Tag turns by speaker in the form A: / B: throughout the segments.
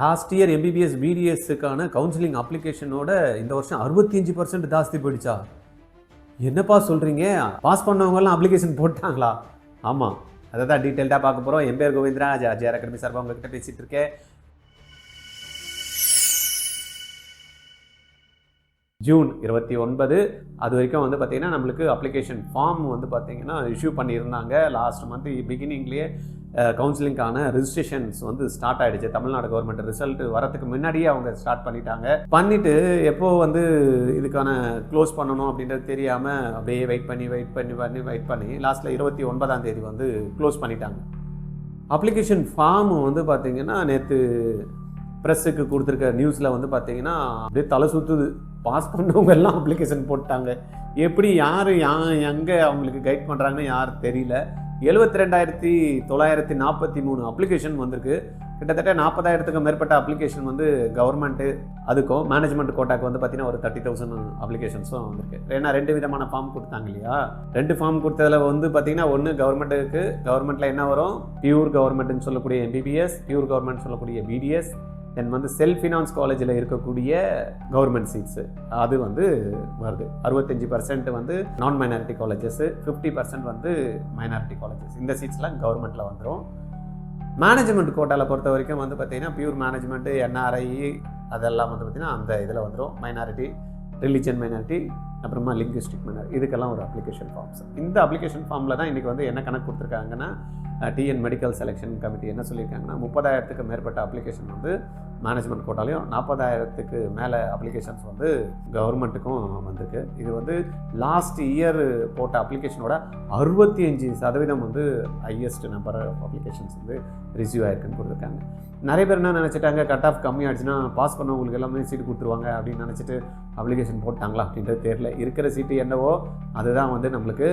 A: Last year MBBS பிடிஎஸ்க்கான counselling அப்ளிகேஷனோட இந்த வருஷம் அறுபத்தி அஞ்சு பர்சன்ட் ஜாஸ்தி போயிடுச்சா? என்னப்பா சொல்கிறீங்க பாஸ் பண்ணவங்கலாம் அப்ளிகேஷன் போட்டாங்களா? ஆமாம் அதை தான் டீட்டெயில்டாக பார்க்க போகிறோம் என் பேர் கோவிந்தரா ஜாஜிஆர் அகாடமி சார்பாக உங்ககிட்ட பேசிகிட்டு இருக்கேன். ஜூன் இருபத்தி ஒன்பது அது வரைக்கும் வந்து பார்த்திங்கன்னா நம்மளுக்கு அப்ளிகேஷன் ஃபார்ம் வந்து பார்த்திங்கன்னா இஷ்யூ பண்ணியிருந்தாங்க. லாஸ்ட் மந்த் பிகினிங்லேயே கவுன்சிலிங்கான ரிஜிஸ்ட்ரேஷன்ஸ் வந்து ஸ்டார்ட் ஆகிடுச்சு தமிழ்நாடு கவர்மெண்ட் ரிசல்ட் வரதுக்கு முன்னாடியே அவங்க ஸ்டார்ட் பண்ணிட்டாங்க. பண்ணிவிட்டு எப்போ வந்து இதுக்கான க்ளோஸ் பண்ணணும் அப்படின்றது தெரியாமல் அப்படியே வெயிட் பண்ணி வெயிட் பண்ணி பண்ணி வெயிட் பண்ணி லாஸ்ட்டில் இருபத்தி ஒன்பதாம் தேதி வந்து க்ளோஸ் பண்ணிட்டாங்க. அப்ளிகேஷன் ஃபார்ம் வந்து பார்த்திங்கன்னா நேற்று ப்ரெஸ்ஸுக்கு கொடுத்துருக்க நியூஸில் வந்து பார்த்தீங்கன்னா அப்படியே தலை சுற்றுது பாஸ் பண்ணவங்க எல்லாம் அப்ளிகேஷன் போட்டாங்க. எப்படி யார் யா எங்கே அவங்களுக்கு கைட் பண்ணுறாங்கன்னு யார் தெரியல. எழுபத்தி ரெண்டாயிரத்தி தொள்ளாயிரத்தி நாற்பத்தி மூணு அப்ளிகேஷன் வந்திருக்கு. கிட்டத்தட்ட நாற்பதாயிரத்துக்கும் மேற்பட்ட அப்ளிகேஷன் வந்து கவர்மெண்ட்டு அதுக்கும் மேனேஜ்மெண்ட் கோட்டாக்கு வந்து பார்த்தீங்கன்னா ஒரு தேர்ட்டி தௌசண்ட் அப்ளிகேஷன்ஸும் வந்திருக்கு. ஏன்னா ரெண்டு விதமான ஃபார்ம் கொடுத்தாங்க இல்லையா? ரெண்டு ஃபார்ம் கொடுத்ததில் வந்து பார்த்தீங்கன்னா ஒன்று கவர்மெண்ட்டுக்கு கவர்மெண்ட்டில் என்ன வரும்? பியூர் கவர்மெண்ட்னு சொல்லக்கூடிய எம்பிபிஎஸ் பியூர் கவர்மெண்ட் சொல்லக்கூடிய பிடிஎஸ் தென் வந்து செல்ஃப் ஃபினான்ஸ் காலேஜில் இருக்கக்கூடிய கவர்மெண்ட் சீட்ஸு அது வந்து வருது. அறுபத்தஞ்சி பர்சன்ட் வந்து நான் மைனாரிட்டி காலேஜஸ்ஸு ஃபிஃப்டி பர்சன்ட் வந்து மைனாரிட்டி காலேஜஸ் இந்த சீட்ஸ்லாம் கவர்மெண்ட்டில் வந்துடும் மேனேஜ்மெண்ட் கோட்டாவில் பொறுத்த வரைக்கும் வந்து பார்த்திங்கன்னா பியூர் மேனேஜ்மெண்ட்டு என்ஆர்ஐ அதெல்லாம் வந்து பார்த்திங்கன்னா அந்த இதில் வந்துடும் மைனாரிட்டி ரிலிஜன் மைனாரிட்டி அப்புறமா லிங்குவிஸ்டிக் மைனாரிட்டி இதுக்கெல்லாம் ஒரு அப்ளிகேஷன் ஃபார்ம்ஸ் இந்த அப்ளிகேஷன் ஃபார்மில் தான் இன்றைக்கி வந்து என்ன கணக்கு கொடுத்துருக்காங்கன்னா டிஎன் மெடிக்கல் செலெக்ஷன் கமிட்டி என்ன சொல்லியிருக்காங்கன்னா முப்பதாயிரத்துக்கு மேற்பட்ட அப்ளிகேஷன் வந்து மேனேஜ்மெண்ட் கோட்டாலையும் நாற்பதாயிரத்துக்கு மேலே அப்ளிகேஷன்ஸ் வந்து கவர்மெண்ட்டுக்கும் வந்திருக்கு. இது வந்து லாஸ்ட் இயர் போட்ட அப்ளிகேஷனோட அறுபத்தி அஞ்சு சதவீதம் வந்து ஹையஸ்ட் நம்பர் ஆஃப் அப்ளிகேஷன்ஸ் வந்து ரிசீவ் ஆயிருக்குன்னு கொடுத்துருக்காங்க. நிறைய பேர் என்ன நினச்சிட்டாங்க? கட் ஆஃப் கம்மியாகிடுச்சுன்னா பாஸ் பண்ணவங்களுக்கு எல்லாமே சீட்டு கொடுத்துருவாங்க அப்படின்னு நினச்சிட்டு அப்ளிகேஷன் போட்டாங்களா அப்படின்றது தெரில இருக்கிற சீட்டு என்னவோ அதுதான் வந்து நம்மளுக்கு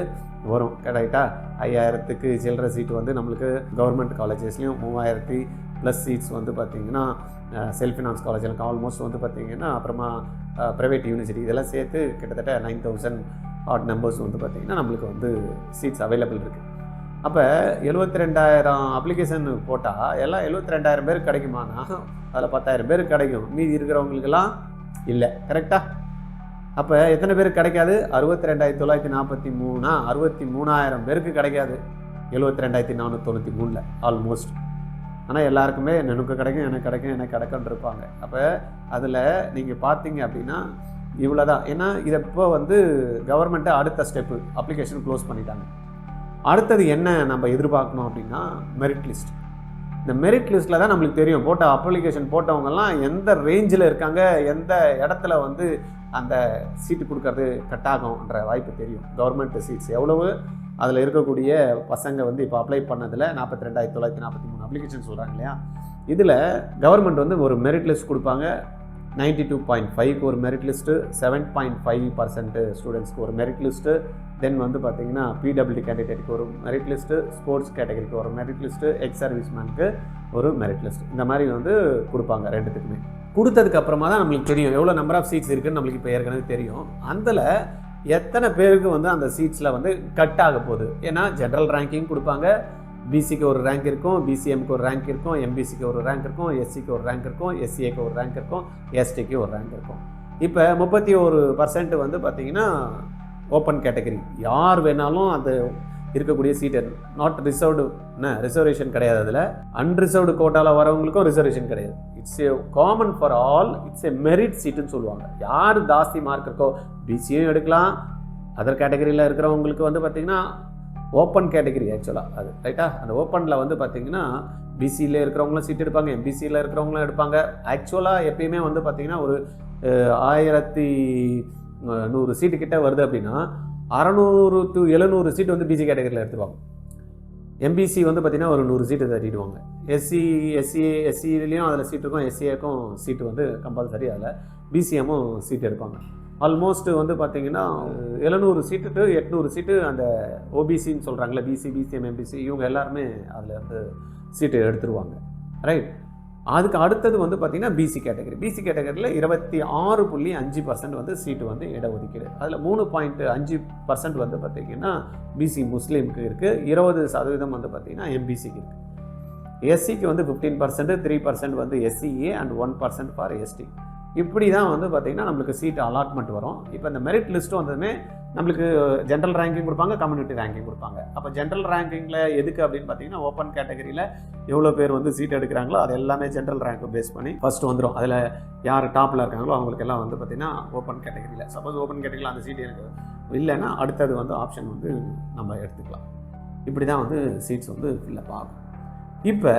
A: வரும். கரெக்டாக ஐயாயிரத்துக்கு சில்லற சீட்டு வந்து நம்மளுக்கு கவர்மெண்ட் காலேஜஸ்லேயும் மூவாயிரத்தி ப்ளஸ் சீட்ஸ் வந்து பார்த்திங்கன்னா செல்ஃப் ஃபினான்ஸ் காலேஜில் ஆல்மோஸ்ட் வந்து பார்த்திங்கன்னா அப்புறமா ப்ரைவேட் யூனிவர்சிட்டி இதெல்லாம் சேர்த்து கிட்டத்தட்ட நைன் தௌசண்ட் ஆட் நம்பர்ஸ் வந்து பார்த்திங்கன்னா நம்மளுக்கு வந்து சீட்ஸ் அவைலபிள் இருக்குது அப்போ எழுபத்தி ரெண்டாயிரம் அப்ளிகேஷன் போட்டால் எல்லாம் எழுபத்தி ரெண்டாயிரம் பேர் கிடைக்குமானா அதில் பத்தாயிரம் பேர் கிடைக்கும். மீதி இருக்கிறவங்களுக்கெல்லாம் இல்லை. கரெக்டாக அப்போ எத்தனை பேருக்கு கிடைக்காது? அறுபத்தி ரெண்டாயிரத்தி தொள்ளாயிரத்தி நாற்பத்தி மூணா? அறுபத்தி மூணாயிரம் பேருக்கு கிடைக்காது. எழுபத்தி ரெண்டாயிரத்தி நானூற்றி தொண்ணூற்றி மூணில் ஆல்மோஸ்ட் ஆனால் எல்லாருக்குமே எனக்கு கிடைக்கும் எனக்கு கிடைக்கும் எனக்கு கிடைக்கும்னு இருப்பாங்க. அப்போ அதில் நீங்கள் பார்த்தீங்க அப்படின்னா இவ்வளோ தான் ஏன்னா இதை இப்போ வந்து கவர்மெண்ட்டை அடுத்த ஸ்டெப்பு அப்ளிகேஷன் க்ளோஸ் பண்ணிட்டாங்க. அடுத்தது என்ன நம்ம எதிர்பார்க்கணும் அப்படின்னா மெரிட் லிஸ்ட் இந்த மெரிட் லிஸ்ட்டில் தான் நம்மளுக்கு தெரியும். போட்ட அப்ளிகேஷன் போட்டவங்கெல்லாம் எந்த ரேஞ்சில் இருக்காங்க எந்த இடத்துல வந்து அந்த சீட்டு கொடுக்கறது கட் ஆகும்ன்ற வாய்ப்பு தெரியும். கவர்மெண்ட் சீட்ஸ் எவ்வளவு அதில் இருக்கக்கூடிய பசங்க வந்து இப்போ அப்ளை பண்ணதில் நாற்பத்தி ரெண்டாயிரத்தி தொள்ளாயிரத்தி நாற்பத்தி மூணு அப்ளிகேஷன் சொல்கிறாங்க இல்லையா? இதில் கவர்மெண்ட் வந்து ஒரு மெரிட் லிஸ்ட் கொடுப்பாங்க. நைன்டி டூ பாயிண்ட் ஃபைவ்க்கு ஒரு merit list seven point five percent ஸ்டூடெண்ட்ஸ்க்கு ஒரு மெரிட் லிஸ்ட்டு தென் வந்து பார்த்தீங்கன்னா பிடபிள்யூ கேண்டிடேட்டுக்கு ஒரு மெரிட் லிஸ்ட்டு ஸ்போர்ட்ஸ் கேட்டகரிக்கு ஒரு மெரிட் லிஸ்ட்டு எக்ஸ் சர்வீஸ்மேனுக்கு ஒரு மெரிட் லிஸ்ட் இந்த மாதிரி வந்து கொடுப்பாங்க ரெண்டுத்துக்குமே. கொடுத்ததுக்கு அப்புறமா தான் நம்மளுக்கு தெரியும். எவ்வளோ நம்பர் ஆஃப் சீட்ஸ் இருக்குன்னு நம்மளுக்கு இப்போ ஏற்கனவே தெரியும். அதில் எத்தனை பேருக்கு வந்து அந்த சீட்ஸில் வந்து கட் ஆக போகுது? ஏன்னா ஜென்ரல் ரேங்கிங் கொடுப்பாங்க. பிசிக்கு ஒரு ரேங்க் இருக்கும் பிசிஎம்க்கு ஒரு ரேங்க் இருக்கும் எம்பிசிக்கு ஒரு ரேங்க் இருக்கும் எஸ்சிக்கு ஒரு ரேங்க் இருக்கும் எஸ்சிஏக்கு ஒரு ரேங்க் இருக்கும் எஸ்டிக்கு ஒரு ரேங்க் இருக்கும். இப்போ முப்பத்தி ஒரு பர்சன்ட் வந்து பார்த்திங்கன்னா ஓப்பன் கேட்டகரி யார் வேணாலும் அது இருக்கக்கூடிய சீட்டு நாட் ரிசர்வ்டு என்ன ரிசர்வேஷன் கிடையாது அதில். அன்ரிசர்வ்டு கோட்டாவில் வரவங்களுக்கும் ரிசர்வேஷன் கிடையாது. It's a common for all it's a merit சீட்டுன்னு சொல்லுவாங்க. யார் ஜாஸ்தி மார்க் இருக்கோ பிசியும் எடுக்கலாம். அதர் கேட்டகரியில் இருக்கிறவங்களுக்கு வந்து பார்த்திங்கன்னா ஓப்பன் கேட்டகரி ஆக்சுவலாக அது ரைட்டா அந்த ஓப்பனில் வந்து பார்த்திங்கன்னா பிசியில் இருக்கிறவங்களும் சீட் எடுப்பாங்க எம்பிசியில் இருக்கிறவங்களும் எடுப்பாங்க. ஆக்சுவலாக எப்பயுமே வந்து பார்த்திங்கன்னா ஒரு ஆயிரத்தி நூறு சீட்டு கிட்ட வருது அப்படின்னா அறநூறு டு எழுநூறு சீட் வந்து பிசி கேட்டகரியில் எடுத்துருவாங்க எம்பிசி வந்து பார்த்திங்கன்னா ஒரு நூறு சீட்டு தட்டிடுவாங்க. எஸ்சி எஸ்சி எஸ்சிலையும் அதில் சீட் இருக்கும் எஸ்சிஏக்கும் சீட்டு வந்து கம்பல்சரி அதில். பிசிஎம்மும் சீட் எடுப்பாங்க. ஆல்மோஸ்ட் வந்து பார்த்தீங்கன்னா எழுநூறு சீட்டு டு எட்நூறு சீட்டு அந்த ஓபிசின்னு சொல்கிறாங்களே பிசி பிசிஎம் எம்பிசி இவங்க எல்லாருமே அதில் வந்து சீட்டு எடுத்துருவாங்க. ரைட் அதுக்கு அடுத்தது வந்து பார்த்திங்கன்னா பிசி கேட்டகரி பிசி கேட்டகரியில் இருபத்தி ஆறு புள்ளி அஞ்சு பர்சன்ட் வந்து சீட்டு வந்து இடஒதுக்கீடு. அதில் மூணு பாயிண்ட் அஞ்சு பர்சன்ட் வந்து பார்த்திங்கன்னா பிசி முஸ்லீமுக்கு இருக்குது இருபது சதவீதம் வந்து பார்த்திங்கன்னா எம்பிசிக்கு இருக்குது எஸ்சிக்கு வந்து ஃபிஃப்டீன் பர்சன்ட் த்ரீ பர்சன்ட் வந்து SCA and one percent for ST இப்படி தான் வந்து பார்த்திங்கன்னா நம்மளுக்கு சீட் அலாட்மெண்ட் வரும். இப்போ இந்த மெரிட் லிஸ்ட்டு வந்ததுமே நம்மளுக்கு ஜென்ரல் ரேங்கிங் கொடுப்பாங்க கம்யூனிட்டி ரேங்கிங் கொடுப்பாங்க. அப்போ ஜென்ரல் ரேங்கிங்கில் எதுக்கு அப்படின்னு பார்த்தீங்கன்னா ஓப்பன் கேட்டகரியில் எவ்வளோ பேர் வந்து சீட் எடுக்கிறாங்களோ அது எல்லாமே ஜென்ரல் ரேங்க்கை பேஸ் பண்ணி ஃபஸ்ட்டு வந்துடும் அதில் யார் டாப்பில் இருக்காங்களோ அவங்களுக்கு எல்லாம் வந்து பார்த்திங்கன்னா ஓப்பன் கேட்டகரியில் சப்போஸ் ஓப்பன் கேட்டகரியில் அந்த சீட் எனக்கு இல்லைன்னா அடுத்தது வந்து ஆப்ஷன் வந்து நம்ம எடுத்துக்கலாம். இப்படி தான் வந்து சீட்ஸ் வந்து ஃபில்லப் ஆகும். இப்போ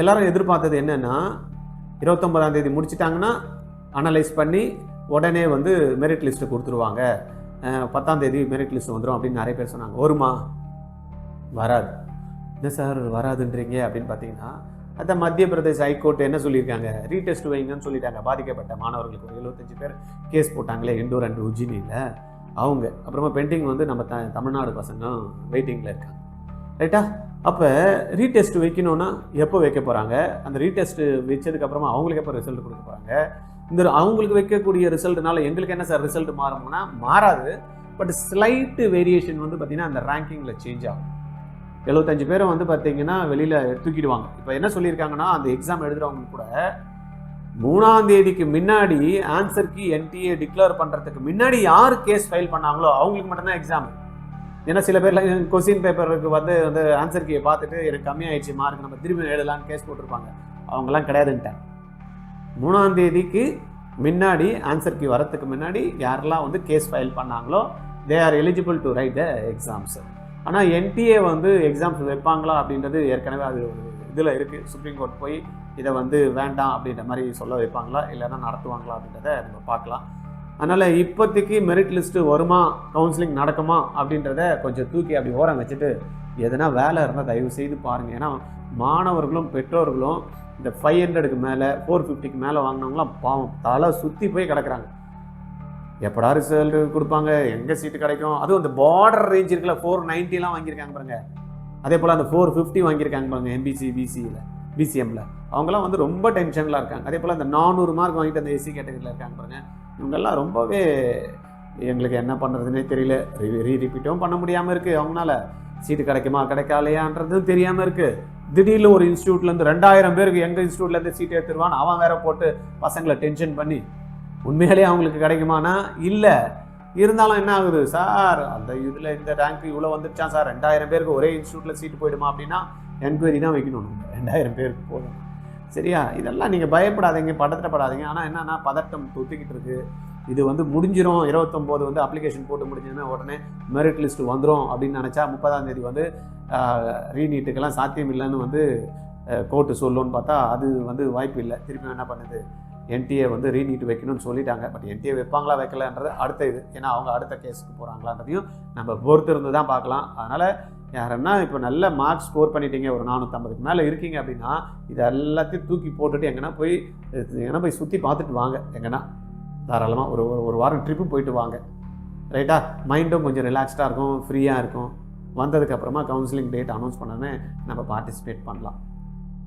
A: எல்லோரும் எதிர்பார்த்தது என்னென்னா இருபத்தொம்பதாம் தேதி முடிச்சிட்டாங்கன்னா அனலைஸ் பண்ணி உடனே வந்து மெரிட் லிஸ்ட்டு கொடுத்துருவாங்க. பத்தாந்தேதி பத்தாம் தேதி மெரிட் லிஸ்ட் வந்துடும் அப்படின்னு நிறைய பேர் சொன்னாங்க. வருமா? வராது. என்ன சார் வராதுன்றீங்க அப்படின்னு பார்த்தீங்கன்னா அந்த மத்திய பிரதேச ஹைகோர்ட் என்ன சொல்லியிருக்காங்க? ரீடெஸ்ட் வைங்கன்னு சொல்லிட்டாங்க. பாதிக்கப்பட்ட மாணவர்களுக்கு ஒரு எழுபத்தஞ்சு பேர் கேஸ் போட்டாங்களே இண்டோர் அண்ட் உஜினியில் அவங்க அப்புறமா பெண்டிங் வந்து நம்ம த தமிழ்நாடு பசங்க வெயிட்டிங்கில் இருக்காங்க. ரைட்டா அப்போ ரீடெஸ்ட் வைக்கணும்னா எப்போ வைக்க போகிறாங்க அந்த ரீடெஸ்ட் வச்சதுக்கப்புறமா அவங்களுக்கு எப்போ ரிசல்ட் கொடுக்க போகிறாங்க இந்த அவங்களுக்கு வைக்கக்கூடிய ரிசல்ட்னால எங்களுக்கு என்ன சார் ரிசல்ட் மாறும்னா மாறாது. பட் ஸ்லைட்டு வேரியேஷன் வந்து பார்த்திங்கன்னா அந்த ரேங்கிங்கில் சேஞ்ச் ஆகும். எழுபத்தஞ்சு பேரை வந்து பார்த்தீங்கன்னா வெளியில் தூக்கிடுவாங்க. இப்போ என்ன சொல்லியிருக்காங்கன்னா அந்த எக்ஸாம் எழுதுறவங்க கூட மூணாம் தேதிக்கு முன்னாடி ஆன்சருக்கு என்டிஏ டிக்ளேர் பண்ணுறதுக்கு முன்னாடி யார் கேஸ் ஃபைல் பண்ணாங்களோ அவங்களுக்கு மட்டும்தான் எக்ஸாம் ஏன்னா சில பேர்லாம் கொஸ்டின் பேப்பருக்கு வந்து வந்து ஆன்சர் கீயை பார்த்துட்டு எனக்கு கம்மியாயிடுச்சு மார்க் நம்ம திரும்பி எழுதலாம்னு கேஸ் போட்டிருப்பாங்க. அவங்கெல்லாம் கிடையாதுன்ட்டாங்க. மூணாம் தேதிக்கு முன்னாடி ஆன்சர் கீ வரத்துக்கு முன்னாடி யாரெல்லாம் வந்து கேஸ் ஃபைல் பண்ணாங்களோ they are eligible to write the exams ஆனால் என்டிஏ வந்து எக்ஸாம்ஸ் வைப்பாங்களா அப்படின்றது ஏற்கனவே அது ஒரு இதில் இருக்குது சுப்ரீம் கோர்ட் போய் இதை வந்து வேண்டாம் அப்படின்ற மாதிரி சொல்ல வைப்பாங்களா இல்லைன்னா நடத்துவாங்களா அப்படின்றத நம்ம பார்க்கலாம். அதனால் இப்போதைக்கு மெரிட் லிஸ்ட்டு வருமா கவுன்சிலிங் நடக்குமா அப்படின்றத கொஞ்சம் தூக்கி அப்படி ஓரம் வச்சுட்டு எதனா வேலை இருந்தால் தயவு செய்து பாருங்கள் ஏன்னா மாணவர்களும் பெற்றோர்களும் இந்த ஃபைவ் ஹண்ட்ரடுக்கு மேலே ஃபோர் ஃபிஃப்டிக்கு மேலே வாங்கினவங்களாம் பாவம் தலை சுற்றி போய் கிடக்குறாங்க. எப்படா ரிசல்ட் கொடுப்பாங்க? எங்கே சீட்டு கிடைக்கும்? அதுவும் அந்த பார்டர் ரேஞ்ச் இருக்குல்ல ஃபோர் நைன்ட்டிலாம் வாங்கியிருக்காங்க பாருங்க. அதே போல் அந்த ஃபோர் ஃபிஃப்டி வாங்கியிருக்காங்க பாருங்க எம்பிசி பிசியில் பிசிஎம்மில் அவங்கெல்லாம் வந்து ரொம்ப டென்ஷனில் இருக்காங்க. அதே போல் அந்த நானூறு மார்க் வாங்கிட்டு அந்த எஸ்சி கேட்டகரியில் இருக்காங்க பாருங்க. இவங்கெல்லாம் ரொம்பவே எங்களுக்கு என்ன பண்ணுறதுனே தெரியல. ரீ ரிப்பீட்டும் பண்ண முடியாமல் இருக்குது அவங்களால சீட்டு கிடைக்குமா கிடைக்காலையான்றதும் தெரியாமல் இருக்குது திடீர்னு ஒரு இன்ஸ்டியூட்லேருந்து ரெண்டாயிரம் பேருக்கு எங்கள் இன்ஸ்டியூட்லேருந்து சீட் எடுத்துருவான் அவன் வேற போட்டு பசங்களை டென்ஷன் பண்ணி. உண்மையிலேயே அவங்களுக்கு கிடைக்குமானா? இல்லை. இருந்தாலும் என்ன ஆகுது? சார் அந்த இதில் இந்த ரேங்க் இவ்வளோ வந்துருச்சான் சார். ரெண்டாயிரம் பேருக்கு ஒரே இன்ஸ்டியூட்டில் சீட்டு போயிடுமா அப்படின்னா? என்கொயரி தான் வைக்கணும் ரெண்டாயிரம் பேருக்கு போதும். சரியா? இதெல்லாம் நீங்கள் பயப்படாதீங்க பதட்டப்படாதீங்க. ஆனால் என்னன்னா பதட்டம் தொத்திக்கிட்டு இருக்குது இது வந்து முடிஞ்சிடும் இருபத்தொம்போது வந்து அப்ளிகேஷன் போட்டு முடிஞ்சதுன்னா உடனே மெரிட் லிஸ்ட் வந்துடும் அப்படின்னு நினச்சா முப்பதாம் தேதி வந்து ரீநீட்டுக்கெல்லாம் சாத்தியம் இல்லைன்னு வந்து கோர்ட்டு சொல்லுன்னு பார்த்தா அது வந்து வாய்ப்பு இல்லை. திருப்பி என்ன பண்ணுது? என்டிஏ வந்து ரீநீட் வைக்கணும்னு சொல்லிட்டாங்க. பட் என்டிஏ வைப்பாங்களா வைக்கலன்றது அடுத்த இது. ஏன்னா அவங்க அடுத்த கேஸுக்கு போகிறாங்களான்றதையும் நம்ம பொறுத்து இருந்து தான் பார்க்கலாம். அதனால் யாருன்னா இப்போ நல்ல மார்க் ஸ்கோர் பண்ணிட்டீங்க. ஒரு நானூற்றம்பதுக்கு மேலே இருக்கீங்க அப்படின்னா இது எல்லாத்தையும் தூக்கி போட்டுட்டு எங்கன்னா போய் எங்கன்னா போய் சுற்றி பார்த்துட்டு வாங்க. எங்கன்னா தாராளமாக ஒரு ஒரு- வாரம் ட்ரிப்பு போயிட்டு வாங்க. ரைட்டா மைண்டும் கொஞ்சம் ரிலாக்ஸ்டாக இருக்கும் ஃப்ரீயாக இருக்கும். வந்ததுக்கப்புறமா கவுன்சிலிங் டேட் அனௌன்ஸ் பண்ணோன்னே நம்ம பார்ட்டிசிபேட் பண்ணலாம்.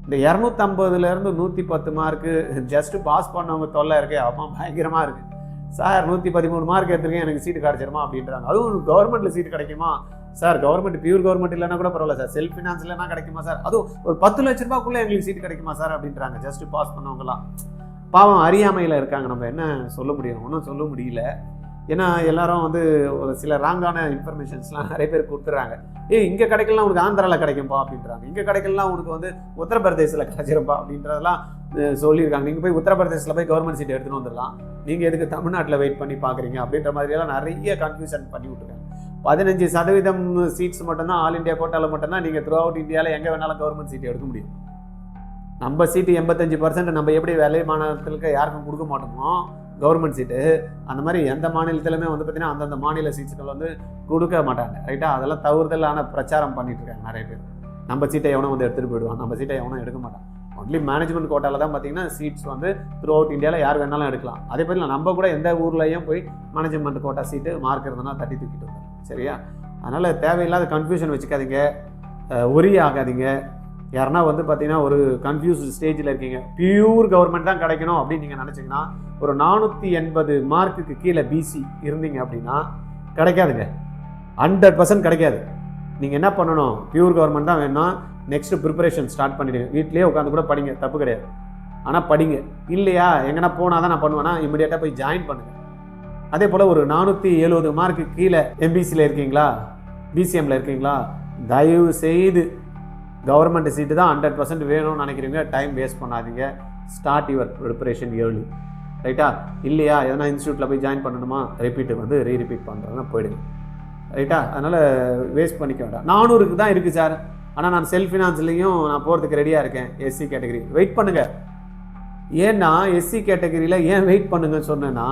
A: இந்த இரநூத்தம்பதுலேருந்து நூற்றி பத்து மார்க்கு ஜஸ்ட்டு பாஸ் பண்ணவங்க தொல்லை இருக்கே. அப்போ பயங்கரமாக இருக்குது சார் நூற்றி பதிமூணு மார்க் எடுத்துருக்கேன் எனக்கு சீட்டு கிடச்சிருமா? அப்படின்றாங்க. அதுவும் கவர்மெண்ட்டில் சீட்டு கிடைக்குமா? சார் கவர்மெண்ட் பியூர் கவர்மெண்ட் இல்லைனா கூட பரவாயில்ல சார். செல்ஃப் ஃபினான்ஸ் கிடைக்குமா சார்? அதுவும் ஒரு பத்து லட்ச ரூபாய்க்குள்ளே எங்களுக்கு சீட்டு கிடைக்குமா சார்? அப்படின்றாங்க. ஜஸ்ட் பாஸ் பண்ணவங்களாம் பாவம் அறியாமையில் இருக்காங்க. நம்ம என்ன சொல்ல முடியும்? ஒன்றும் சொல்ல முடியல. ஏன்னா எல்லாரும் வந்து ஒரு சில ராங்கான இன்ஃபர்மேஷன்ஸ்லாம் நிறைய பேர் கொடுத்துட்றாங்க ஏய் இங்கே கிடைக்கலாம் உனக்கு ஆந்திராவில் கிடைக்கும்பா அப்படின்றாங்க. இங்கே கிடைக்கலாம் உனக்கு வந்து உத்தரப்பிரதேசில் கிடைச்சிருப்பா அப்படின்றதெல்லாம் சொல்லியிருக்காங்க. நீங்கள் போய் உத்தரப்பிரதேசில் போய் கவர்மெண்ட் சீட் எடுத்துன்னு வந்துடலாம். நீங்கள் எதுக்கு தமிழ்நாட்டில் வெயிட் பண்ணி பார்க்குறீங்க? அப்படின்ற மாதிரியெல்லாம் நிறைய கன்ஃபியூஷன் பண்ணி விட்டுருக்காங்க. பதினஞ்சு சதவீதம் சீட்ஸ் மட்டும்தான் ஆல் இண்டியா கோட்டாவில் மட்டும்தான் நீங்கள் த்ரூ அவுட் இந்தியாவில் எங்கே வேணாலும் கவர்மெண்ட் சீட் எடுக்க முடியும். நம்ம சீட்டு எண்பத்தஞ்சு பர்சன்ட் நம்ம எப்படி வேலை மாநிலத்திற்கு யாருக்கும் கொடுக்க மாட்டோமோ கவர்மெண்ட் சீட்டு அந்த மாதிரி எந்த மாநிலத்திலுமே வந்து பார்த்தீங்கன்னா அந்தந்த மாநில சீட்டுகள் வந்து கொடுக்க மாட்டாங்க. ரைட்டாக அதெல்லாம் தவறுதலான பிரச்சாரம் பண்ணிட்டு இருக்காங்க நிறைய பேர். நம்ம சீட்டை எவனும் வந்து எடுத்துகிட்டு போயிடுவான். நம்ம சீட்டை எவனும் எடுக்க மாட்டான். ஒன்லி மேனேஜ்மெண்ட் கோட்டாவில் தான் பார்த்தீங்கன்னா சீட்ஸ் வந்து த்ரூ அவுட் இந்தியாவில் யார் வேணாலும் எடுக்கலாம். அதே மாதிரி நம்ம கூட எந்த ஊர்லேயும் போய் மேனேஜ்மெண்ட் கோட்டா சீட்டு மார்க் இருந்ததுன்னா தட்டி தூக்கிட்டு வந்தோம் சரியா? அதனால் தேவையில்லாத கன்ஃபியூஷன் வச்சுக்காதீங்க. ஒரி ஆகாதீங்க. யாருன்னா வந்து பார்த்தீங்கன்னா ஒரு கன்ஃபியூஸ்டு ஸ்டேஜில் இருக்கீங்க. பியூர் கவர்மெண்ட் தான் கிடைக்கணும் அப்படின்னு நீங்கள் நினச்சிங்கன்னா ஒரு நானூற்றி எண்பது மார்க்குக்கு கீழே பிசி இருந்தீங்க அப்படின்னா கிடைக்காதுங்க. ஹண்ட்ரட் பர்சன்ட் கிடைக்காது. நீங்கள் என்ன பண்ணணும்? பியூர் கவர்மெண்ட் தான் வேணும்னா நெக்ஸ்ட்டு ப்ரிப்பரேஷன் ஸ்டார்ட் பண்ணிவிடுங்க வீட்லேயே உட்காந்து கூட படிங்க. தப்பு கிடையாது. ஆனால் படிங்க. இல்லையா? எங்கன்னா போனால் தான் நான் பண்ணுவேன்னா இமிடியேட்டாக போய் ஜாயின் பண்ணுங்க. அதே போல் ஒரு நானூற்றி எழுபது மார்க்கு கீழே எம்பிசியில் இருக்கீங்களா? பிசிஎம்மில் இருக்கீங்களா? தயவு செய்து கவர்மெண்ட் சீட்டு தான் ஹண்ட்ரட் பர்சன்ட் வேணும்னு நினைக்கிறீங்க டைம் வேஸ்ட் பண்ணாதீங்க. ஸ்டார்ட் யுவர் ப்ரிப்பரேஷன் ஏர்லி ரைட்டா இல்லையா? எதனா இன்ஸ்டியூட்டில் போய் ஜாயின் பண்ணணுமா? ரிப்பீட் வந்து ரீ ரிப்பீட் பண்ணுறதுனா போயிடுங்க ரைட்டா அதனால் வேஸ்ட் பண்ணிக்க வேண்டாம். நானூறுக்கு தான் இருக்குது சார் ஆனால் நான் செல்ஃப் ஃபினான்ஸ்லேயும் நான் போகிறதுக்கு ரெடியாக இருக்கேன். எஸ்சி கேட்டகரி வெயிட் பண்ணுங்கள் ஏன்னா எஸ்சி கேட்டகரியில் ஏன் வெயிட் பண்ணுங்கன்னு சொன்னேன்னா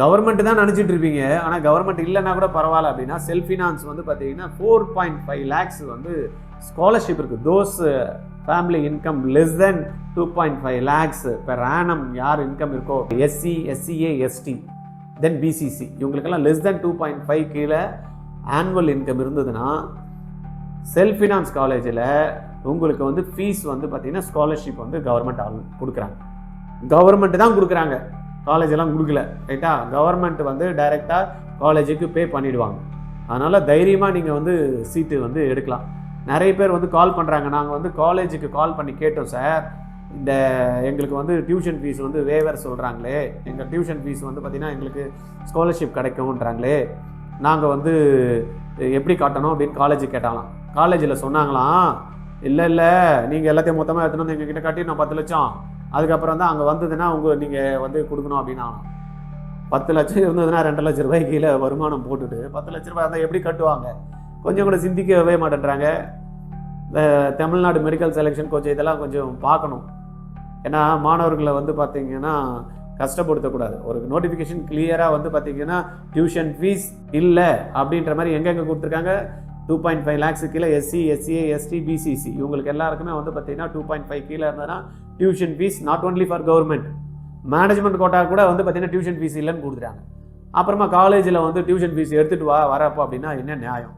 A: கவர்மெண்ட் தான் நினச்சிட்டு இருப்பீங்க. ஆனால் கவர்மெண்ட் இல்லைன்னா கூட பரவாயில்ல அப்படின்னா செல்ஃப் ஃபினான்ஸ் வந்து பார்த்தீங்கன்னா ஃபோர் பாயிண்ட் ஃபைவ் லேக்ஸ் வந்து ஸ்காலர்ஷிப் இருக்குது those family income less than two point five lakhs per annum யார் இன்கம் இருக்கோ SC SCA ST then BCC இவங்களுக்கெல்லாம் less than two point five கீழே ஆனுவல் இன்கம் இருந்ததுன்னா செல்ஃப் ஃபினான்ஸ் காலேஜில் உங்களுக்கு வந்து ஃபீஸ் வந்து பார்த்திங்கன்னா ஸ்காலர்ஷிப் வந்து கவர்மெண்ட் ஆள் கொடுக்குறாங்க. கவர்மெண்ட் தான் கொடுக்குறாங்க. காலேஜ் எல்லாம் கொடுக்கல ரைட்டா கவர்மெண்ட் வந்து டைரெக்டாக காலேஜுக்கு பே பண்ணிவிடுவாங்க அதனால் தைரியமாக நீங்கள் வந்து சீட்டு வந்து எடுக்கலாம். நிறைய பேர் வந்து கால் பண்ணுறாங்க நாங்கள் வந்து காலேஜுக்கு கால் பண்ணி கேட்டோம் சார் இந்த எங்களுக்கு வந்து டியூஷன் ஃபீஸ் வந்து வேவர் சொல்கிறாங்களே எங்கள் டியூஷன் ஃபீஸ் வந்து பார்த்திங்கன்னா எங்களுக்கு ஸ்காலர்ஷிப் கிடைக்கும்ன்றாங்களே. நாங்கள் வந்து எப்படி காட்டணும் அப்படின்னு காலேஜுக்கு கேட்டாலாம் காலேஜில் சொன்னாங்களாம் இல்லை இல்லை. நீங்கள் எல்லாத்தையும் மொத்தமாக எடுத்துன்னு வந்து எங்ககிட்ட காட்டி நான் பத்து லட்சம். அதுக்கப்புறம் தான் அங்கே வந்ததுன்னா உங்கள் நீங்கள் வந்து கொடுக்கணும் அப்படின்னா பத்து லட்சம் இருந்ததுன்னா ரெண்டு லட்ச ரூபாய் கீழே வருமானம் போட்டுட்டு பத்து லட்ச ரூபாய் இருந்தால் எப்படி கட்டுவாங்க? கொஞ்சம் கூட சிந்திக்கவே மாட்டேன்றாங்க. இந்த தமிழ்நாடு மெடிக்கல் செலெக்ஷன் கோச்சு இதெல்லாம் கொஞ்சம் பார்க்கணும். ஏன்னா மாணவர்களை வந்து பார்த்தீங்கன்னா கஷ்டப்படுத்தக்கூடாது. ஒரு நோட்டிஃபிகேஷன் கிளியராக வந்து பார்த்தீங்கன்னா டியூஷன் ஃபீஸ் இல்லை அப்படின்ற மாதிரி எங்கெங்கே கொடுத்துருக்காங்க? டூ பாயிண்ட் ஃபைவ் லேக்ஸு கீழே எஸ்சி எஸ்சிஏ எஸ்டி பிசிசி இவங்களுக்கு எல்லாருக்குமே வந்து பார்த்தீங்கன்னா டூ பாயிண்ட் ஃபைவ் கீழே இருந்ததுன்னா tuition fees not only for government management quota கூட வந்து பார்த்தீங்கன்னா டியூஷன் ஃபீஸ் இல்லைன்னு கொடுத்துட்டாங்க. அப்புறமா காலேஜில் வந்து டியூஷன் ஃபீஸ் எடுத்துகிட்டு வா வரப்போ அப்படின்னா என்ன நியாயம்?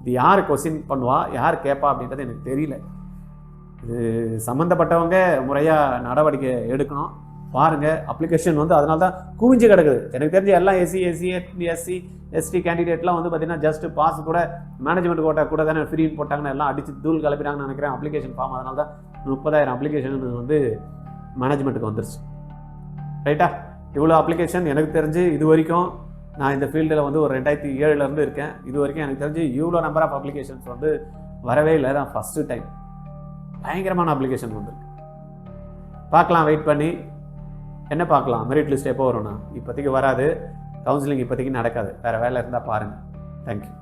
A: இது யார் கொஸ்டின் பண்ணுவா? யார் கேட்பா அப்படின்றது எனக்கு தெரியல. இது சம்மந்தப்பட்டவங்க முறையாக நடவடிக்கை எடுக்கணும். பாருங்கள் அப்ளிகேஷன் வந்து அதனால தான் குவிஞ்சு கிடக்குது. எனக்கு தெரிஞ்ச எல்லாம் எஸ்சி எஸ்சி எஸ்சி எஸ்டி கேண்டிடேட்லாம் வந்து பார்த்தீங்கன்னா ஜஸ்ட் பாஸ் கூட மேனேஜ்மெண்ட் கோட்டா கூட தானே ஃப்ரீன்னு போட்டாங்கன்னு எல்லாம் அடித்து தூள் கிளப்பினாங்கன்னு நினைக்கிறேன். அப்ளிகேஷன் ஃபார்ம் அதனால தான் முப்பதாயிரம் அப்ளிகேஷன் வந்து மேனேஜ்மெண்ட்டுக்கு வந்துருச்சு. ரைட்டா இவ்வளோ அப்ளிகேஷன் எனக்கு தெரிஞ்சு இது வரைக்கும் நான் இந்த ஃபீல்டில் வந்து ஒரு ரெண்டாயிரத்தி ஏழுலேருந்து இருக்கேன். இது வரைக்கும் எனக்கு தெரிஞ்சு இவ்வளோ நம்பர் ஆஃப் அப்ளிகேஷன்ஸ் வந்து வரவே இல்லை. தான் ஃபஸ்ட்டு டைம் பயங்கரமான அப்ளிகேஷன் வந்துருக்கு. பார்க்கலாம் வெயிட் பண்ணி. என்ன பார்க்கலாம்? மெரிட் லிஸ்ட் எப்போ வரும்னா? இப்போதைக்கு வராது. கவுன்சிலிங் இப்போதைக்கு நடக்காது. வேறு வேலை இருந்தால் பாருங்கள் தேங்க்யூ